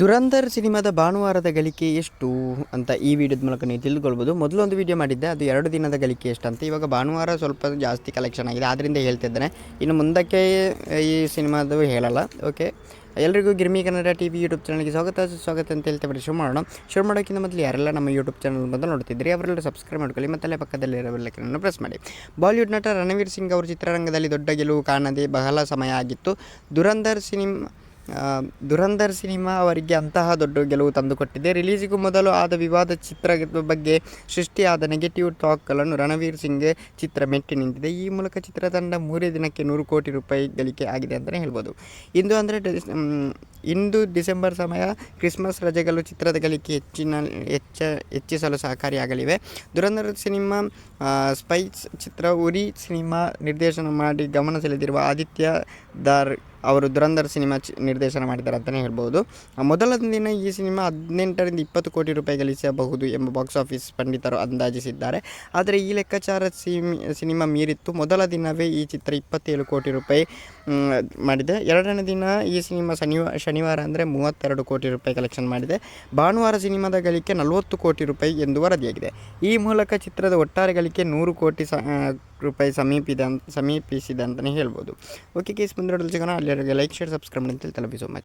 ದುರಂಧರ್ ಸಿನಿಮಾದ ಭಾನುವಾರದ ಗಳಿಕೆ ಎಷ್ಟು ಅಂತ ಈ ವಿಡಿಯೋದ ಮೂಲಕ ನೀವು ತಿಳಿದುಕೊಳ್ಬೋದು ಮೊದಲು ಒಂದು ವಿಡಿಯೋ ಮಾಡಿದ್ದೆ, ಅದು ಎರಡು ದಿನದ ಗಳಿಕೆ ಎಷ್ಟು ಅಂತ. ಇವಾಗ ಭಾನುವಾರ ಸ್ವಲ್ಪ ಜಾಸ್ತಿ ಕಲೆಕ್ಷನ್ ಆಗಿದೆ ಆದ್ದರಿಂದ ಹೇಳ್ತಿದ್ದೇನೆ ಇನ್ನು ಮುಂದಕ್ಕೆ ಈ ಸಿನಿಮಾದು ಹೇಳಲ್ಲ ಓಕೆ ಎಲ್ಲರಿಗೂ Girmi Kannada T V YouTube ಚಾನಲ್ಗೆ ಸ್ವಾಗತ ಸ್ವಾಗತ ಅಂತ ಹೇಳ್ತಾ ಬರೀ ಶುರು ಮಾಡೋಣ. ಶುರು ಮಾಡೋಕ್ಕಿಂತ ಮೊದಲು ಯಾರೆಲ್ಲ ನಮ್ಮ ಯೂಟ್ಯೂಬ್ ಚಾನಲ್ ಬಂದು ನೋಡ್ತಿದ್ರಿ ಅವರೆಲ್ಲ ಸಬ್ಸ್ಕ್ರೈಬ್ ಮಾಡ್ಕೊಳ್ಳಿ, ಮತ್ತು ಅಲ್ಲೇ ಪಕ್ಕದಲ್ಲಿರೋ ಬೆಲ್ಲಕ್ಕನ್ನು ಪ್ರೆಸ್ ಮಾಡಿ. ಬಾಲಿವುಡ್ ನಟ ರಣವೀರ್ ಸಿಂಗ್ ಅವರು ಚಿತ್ರರಂಗದಲ್ಲಿ ದೊಡ್ಡ ಗೆಲುವು ಕಾಣದೆ ಬಹಳ ಸಮಯ ಆಗಿತ್ತು. ದುರಂಧರ್ ಸಿನಿಮಾ ದುರಂಧರ್ ಸಿನಿಮಾ ಅವರಿಗೆ ಅಂತಹ ದೊಡ್ಡ ಗೆಲುವು ತಂದುಕೊಟ್ಟಿದೆ. ರಿಲೀಸಿಗೂ ಮೊದಲು ಆದ ವಿವಾದ ಚಿತ್ರ ಬಗ್ಗೆ ಸೃಷ್ಟಿಯಾದ ನೆಗೆಟಿವ್ ಟಾಕ್ಗಳನ್ನು ರಣವೀರ್ ಸಿಂಗ್ಗೆ ಚಿತ್ರ ಮೆಟ್ಟಿ ನಿಂತಿದೆ. ಈ ಮೂಲಕ ಚಿತ್ರತಂಡ ಮೂರೇ ದಿನಕ್ಕೆ ನೂರು ಕೋಟಿ ರೂಪಾಯಿ ಗಳಿಕೆ ಆಗಿದೆ ಅಂತಲೇ ಹೇಳ್ಬೋದು. ಇಂದು ಅಂದರೆ ಇಂದು ಡಿಸೆಂಬರ್ ಸಮಯ ಕ್ರಿಸ್ಮಸ್ ರಜೆಗಳು ಚಿತ್ರದ ಗಳಿಕೆ ಹೆಚ್ಚಿನ, ಹೆಚ್ಚ, ಹೆಚ್ಚಿಸಲು ಸಹಕಾರಿಯಾಗಲಿವೆ. ದುರಂಧರ್ ಸಿನಿಮಾ ಸ್ಪೈಸ್ ಚಿತ್ರ ಉರಿ ಸಿನಿಮಾ ನಿರ್ದೇಶನ ಮಾಡಿ ಗಮನ ಸೆಳೆದಿರುವ ಆದಿತ್ಯ ದಾರ್ ಅವರು ದುರಂಧರ್ ಸಿನಿಮಾ ನಿರ್ದೇಶನ ಮಾಡಿದ್ದಾರೆ ಅಂತಲೇ ಹೇಳ್ಬೋದು. ಮೊದಲ ದಿನ ಈ ಸಿನಿಮಾ ಹದಿನೆಂಟರಿಂದ ಇಪ್ಪತ್ತು ಕೋಟಿ ರೂಪಾಯಿ ಗಳಿಸಬಹುದು ಎಂಬ ಬಾಕ್ಸ್ ಆಫೀಸ್ ಪಂಡಿತರು ಅಂದಾಜಿಸಿದ್ದಾರೆ. ಆದರೆ ಈ ಲೆಕ್ಕಾಚಾರ ಸಿನಿಮಾ ಮೀರಿತ್ತು. ಮೊದಲ ದಿನವೇ ಈ ಚಿತ್ರ ಇಪ್ಪತ್ತೇಳು ಕೋಟಿ ರೂಪಾಯಿ ಮಾಡಿದೆ. ಎರಡನೇ ದಿನ ಈ ಸಿನಿಮಾ ಶನಿವಾರ ಶನಿವಾರ ಅಂದರೆ ಮೂವತ್ತೆರಡು ಕೋಟಿ ರೂಪಾಯಿ ಕಲೆಕ್ಷನ್ ಮಾಡಿದೆ. ಭಾನುವಾರ ಸಿನಿಮಾದ ಗಳಿಕೆ ನಲವತ್ತು ಕೋಟಿ ರೂಪಾಯಿ ಎಂದು ವರದಿಯಾಗಿದೆ. ಈ ಮೂಲಕ ಚಿತ್ರದ ಒಟ್ಟಾರೆ ಗಳಿಕೆ ನೂರು ಕೋಟಿ ಸ ರೂಪಾಯಿ ಸಮೀಪಿದೆ, ಸಮೀಪಿಸಿದೆ ಅಂತಲೇ ಹೇಳ್ಬೋದು. ಓಕೆ ಕೇಸ್ ಮುಂದೆ ಸಿಗೋಣ. ಅಲ್ಲಿ ಲೈಕ್ ಶೇರ್ ಸಬ್ಸ್ಕ್ರೈಬ್ ಅಂತ ತಲುಪಿ ಸೊ ಮಚ್